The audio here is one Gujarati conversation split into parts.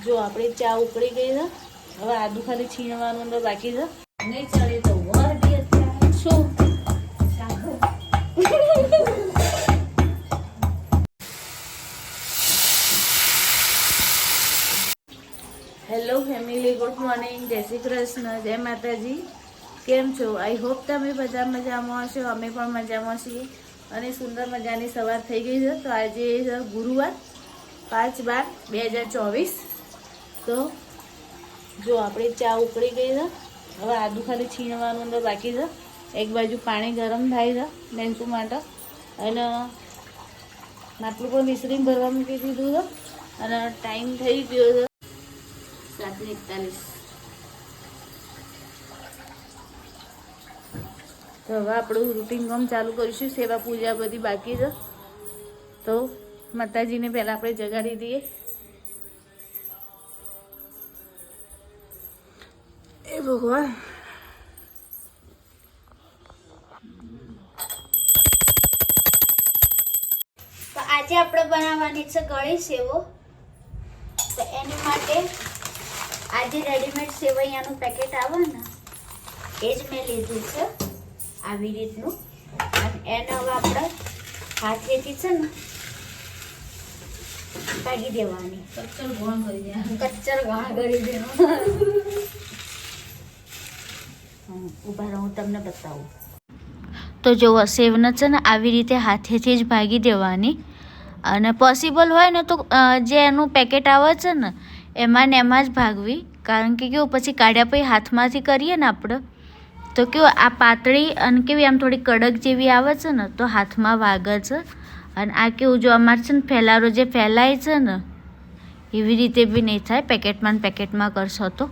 જો આપણે ચા ઉકળી ગઈ છે, હવે આદુ ખાલી છીણવાનું અંદર બાકી છે. નહીં ચડે તો વર અત્યારે. શું? હેલો ફેમિલી ગુડ મોર્નિંગ જય શ્રી કૃષ્ણ. જય માતાજી. કેમ છો? આઈ હોપ તમે બધા મજામાં હશો. અમે પણ મજામાં છીએ. અને સુંદર મજાની સવાર થઈ ગઈ છે. તો આજે ગુરુવાર, પાંચ બાર, બે હજાર ચોવીસ. તો જો આપણે ચા ઉકળી ગઈ છે, હવે આદુ ખાલી છીણવાનું અંદર બાકી છે. એક બાજુ પાણી ગરમ થાય છે બેન્સુ માટે. અને માટલું પણ વિસરીને ભરવા મૂકી દીધું છે. અને ટાઈમ થઈ ગયો છે સાત એકતાલીસ. તો હવે આપણું રૂટીન કામ ચાલુ કરીશું, સેવા પૂજા બધી બાકી છે. તો માતાજીને પહેલાં આપણે જગાડી દઈએ. ભગવાન. તો આજે આપણે બનાવવાની છે ગળી સેવો. તો એની માટે આજે રેડીમેડ સેવૈયાનું પેકેટ આવે ને એ જ મેં લીધું છે આવી રીતનું. અને એને હવે આપણે હાથેથી છે ને કાઢી દેવાની. કચ્ચર ગોણ કરી દેવાનું. કચ્ચર ગોણ કરી દેવાનું. ઊભા રહો, હું તમને બતાવું. તો જો સેવને છે ને આવી રીતે હાથેથી જ ભાગી દેવાની. અને પોસિબલ હોય ને તો જે એનું પેકેટ આવે છે ને, એમાં ને એમાં જ ભાગવી. કારણ કે કેવું, પછી કાઢ્યા પછી હાથમાંથી કરીએ ને આપણે, તો કેવું, આ પાતળી અને કેવી આમ થોડી કડક જેવી આવે છે ને, તો હાથમાં વાગે છે. અને આ કેવું, જો અમારે છે ને ફેલારો જે ફેલાય છે ને, એવી રીતે બી નહીં થાય પેકેટમાં ને પેકેટમાં કરશો તો.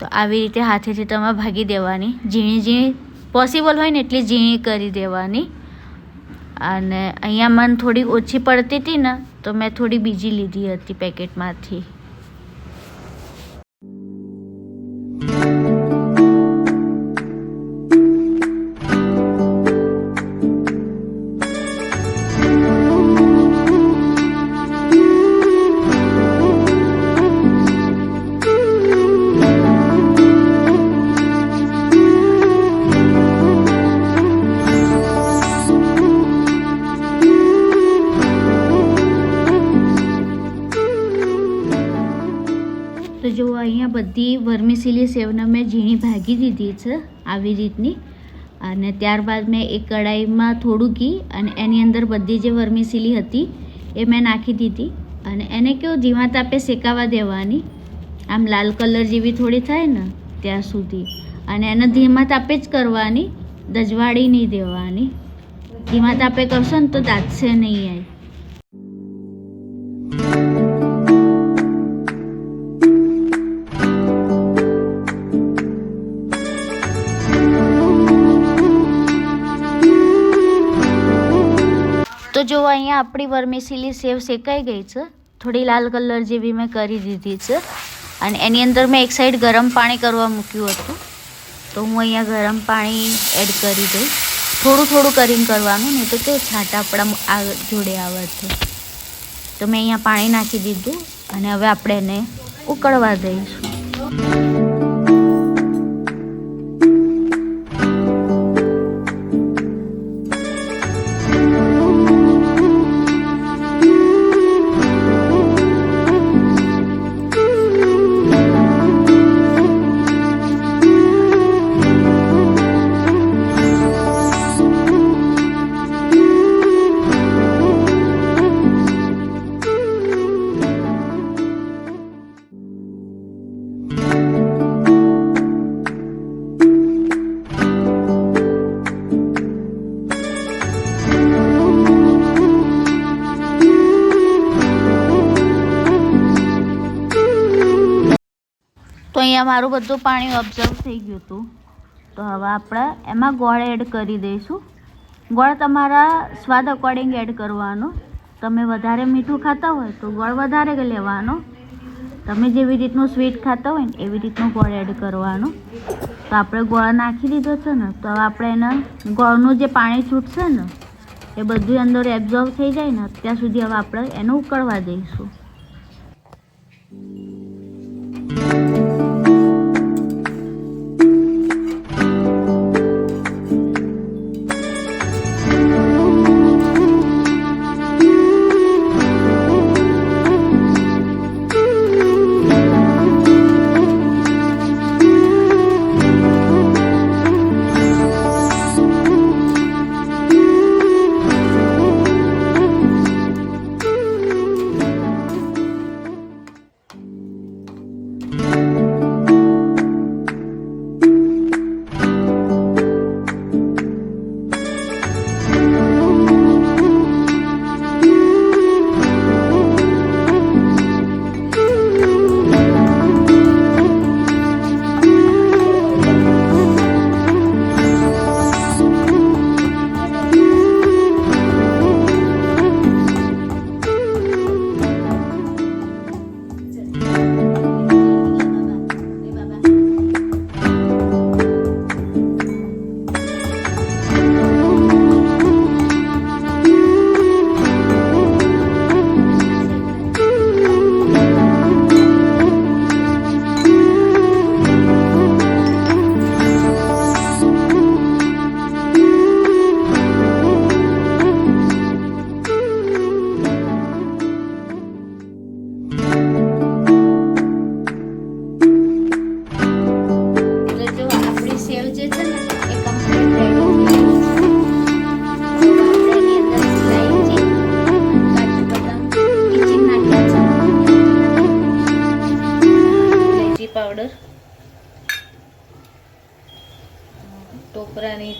તો આવી રીતે હાથેથી તમે ભાગી દેવાની. ઝીણી ઝીણી પોસિબલ હોય ને એટલી ઝીણી કરી દેવાની. અને અહીંયા મને થોડી ઓછી પડતી હતી ને, તો મેં થોડી બીજી લીધી હતી પેકેટમાંથી. તો જો અહીંયા બધી વર્મિસિલી સેવને મેં ઝીણી ભાગી દીધી છે આવી રીતની. અને ત્યારબાદ મેં એક કડાઈમાં થોડું ઘી અને એની અંદર બધી જે વર્મિસિલી હતી એ મેં નાખી દીધી. અને એને કેવું ધીમા તાપે શેકાવા દેવાની. આમ લાલ કલર જેવી થોડી થાય ને ત્યાં સુધી. અને એને ધીમા તાપે જ કરવાની, દજવાળી નહીં દેવાની. ધીમા તાપે કરશો ને તો દાતશે નહીં આય. તો જો અહીંયા આપણી વર્મિસિલી સેવ શેકાઈ ગઈ છે, થોડી લાલ કલર જેવી મેં કરી દીધી છે, અને એની અંદર મેં એક સાઈડ ગરમ પાણી કરવા મૂક્યું હતું. તો હું અહીંયા ગરમ પાણી એડ કરી દઈશ. થોડું થોડું કરીને કરવાનું, નહીં તો કેવું છાંટા આપણા આ જોડે આવે છે. તો મેં અહીંયા પાણી નાખી દીધું, અને હવે આપણે એને ઉકળવા દઈશું. અહીંયા મારું બધું પાણી ઓબ્ઝર્વ થઈ ગયું હતું. તો હવે આપણે એમાં ગોળ એડ કરી દઈશું. ગોળ તમારા સ્વાદ અકોર્ડિંગ એડ કરવાનો. તમે વધારે મીઠું ખાતા હોય તો ગોળ વધારે લેવાનો. તમે જેવી રીતનું સ્વીટ ખાતા હોય ને એવી રીતનું ગોળ એડ કરવાનો. તો આપણે ગોળ નાખી દીધો છે ને, તો હવે આપણે એને ગોળનું જે પાણી છૂટશે ને, એ બધું અંદર એબ્ઝોર્વ થઈ જાય ને ત્યાં સુધી હવે આપણે એને ઉકળવા દઈશું.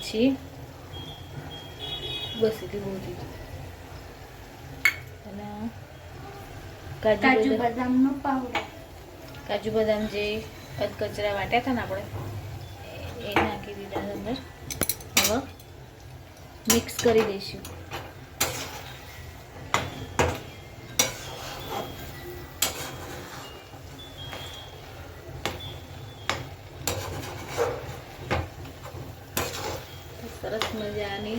છીએ બસ એટલી બહુ ચીજ અને કાજુ કાજુ બદામ. બદામનો પાવડર. કાજુ બદામ જે કચરા વાટ્યા હતા ને આપણે એ નાખી દીધા અંદર. હવે મિક્સ કરી દઈશું. સરસ મજાની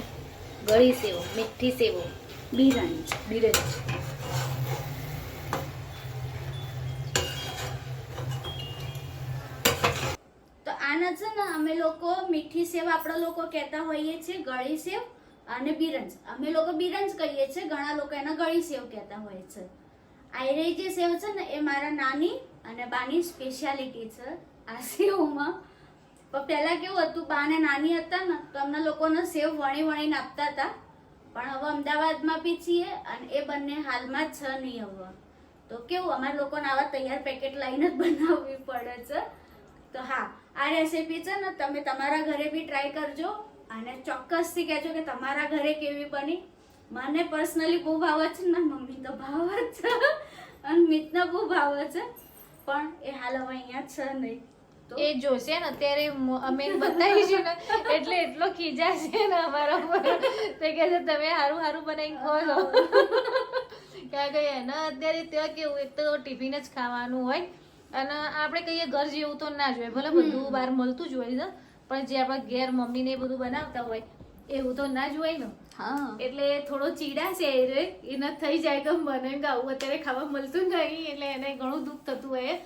ગળી સેવો મીઠી સેવો. બિરંજ બિરજ તો આના છે ને અમે લોકો મીઠી સેવ આપણા લોકો કહેતા હોઈએ છીએ ગળી સેવ અને બિરંજ. અમે લોકો બિરંજ કહીએ છીએ ઘણા લોકો એને ગળી સેવ કહેતા હોય છે. આયરે જે સેવ છે ને એ મારા નાની અને બાની સ્પેશિયાલિટી છે આ સેવમાં. પણ પહેલાં કેવું હતું બા ને નાની હતા ને, તો અમને લોકોને સેવ વણી વણીને આપતા હતા. પણ હવે અમદાવાદમાં બી છીએ અને એ બંને હાલમાં જ છે નહીં હવે. તો કેવું, અમારા લોકોને આવા તૈયાર પેકેટ લઈને જ બનાવવી પડે છે. તો હા, આ રેસીપી છે ને, તમે તમારા ઘરે બી ટ્રાય કરજો અને ચોક્કસથી કહેજો કે તમારા ઘરે કેવી બની. મને પર્સનલી બહુ ભાવે છે ને મમ્મી તો ભાવે જ છે. અને મિતને બહુ ભાવે છે. પણ એ હાલ હવે અહીંયા છે નહીં. એ જોશે ને અત્યારે અમે બતાવીશું ને એટલે એટલો ખીજાશે ને અમારા ઉપર તે કહે છે તમે સારું સારું બનાવીને ખો છો. કારણ કે એના અત્યારે ત્યાં કેવું એક તો ટિફિન જ ખાવાનું હોય. અને આપણે કહીએ ઘર જેવું તો ના જોઈએ ભલે બધું બહાર મળતું જ હોય ને પણ જે આપણા ઘેર મમ્મીને એ બધું બનાવતા હોય એવું તો ના જ હોય ને એટલે થોડો ચીડાશે એ રે એને થઈ જાય કે મને આવું અત્યારે ખાવા મળતું નહીં એટલે એને ઘણું દુઃખ થતું હોય.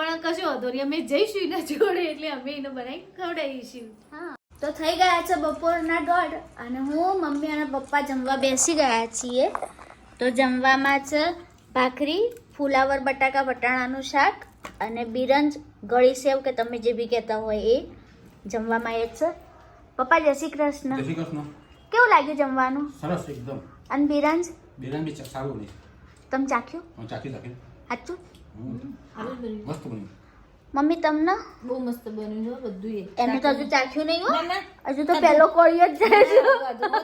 પણ કશું વાંધો નહીં. અમે જઈશું એના જોડે એટલે અમે એને બનાવી ખવડાવીશું. હા. તો થઈ ગયા છે બપોરના દોઢ અને હું મમ્મી અને પપ્પા જમવા બેસી ગયા છીએ. તો જમવામાં છે ભાખરી ફુલાવર બટાકા વટાણાનું શાક અને બિરંજ ગળી સેવ કે તમે જે બી કહેતા હોય એ જમવામાં એ જ છે. પપ્પા જય શ્રી કૃષ્ણ. જય શ્રી કૃષ્ણ. કેવું લાગ્યું જમવાનું? સરસ એકદમ. અને બિરંજ? બિરંજ બી સારું નહીં. તમે ચાખ્યું? હું ચાખી ચાખી સાચું? મસ્ત બન્યું. મમ્મી તમને? બહુ મસ્ત બન્યું છે બધું એ એનું તો હજુ ચાખ્યું નહીં હો. હજુ તો પહેલો કોળિયો જ જાય છે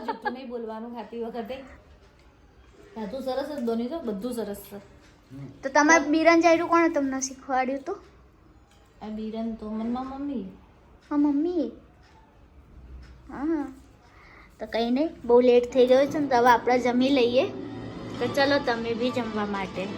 જૂઠું નહીં બોલવાનું ખાતી વખતે. સાચું સરસ જ બન્યું છે બધું સરસ છે. તો તમારે બીરન જાયરું કોણે તમને શીખવાડ્યું હતું? આ બીરન તો મનમાં મમ્મી. હા મમ્મી. હા. તો કંઈ નહીં બહુ લેટ થઈ ગયો છે ને તો હવે આપણે જમી લઈએ. તો ચલો તમે બી જમવા માટે.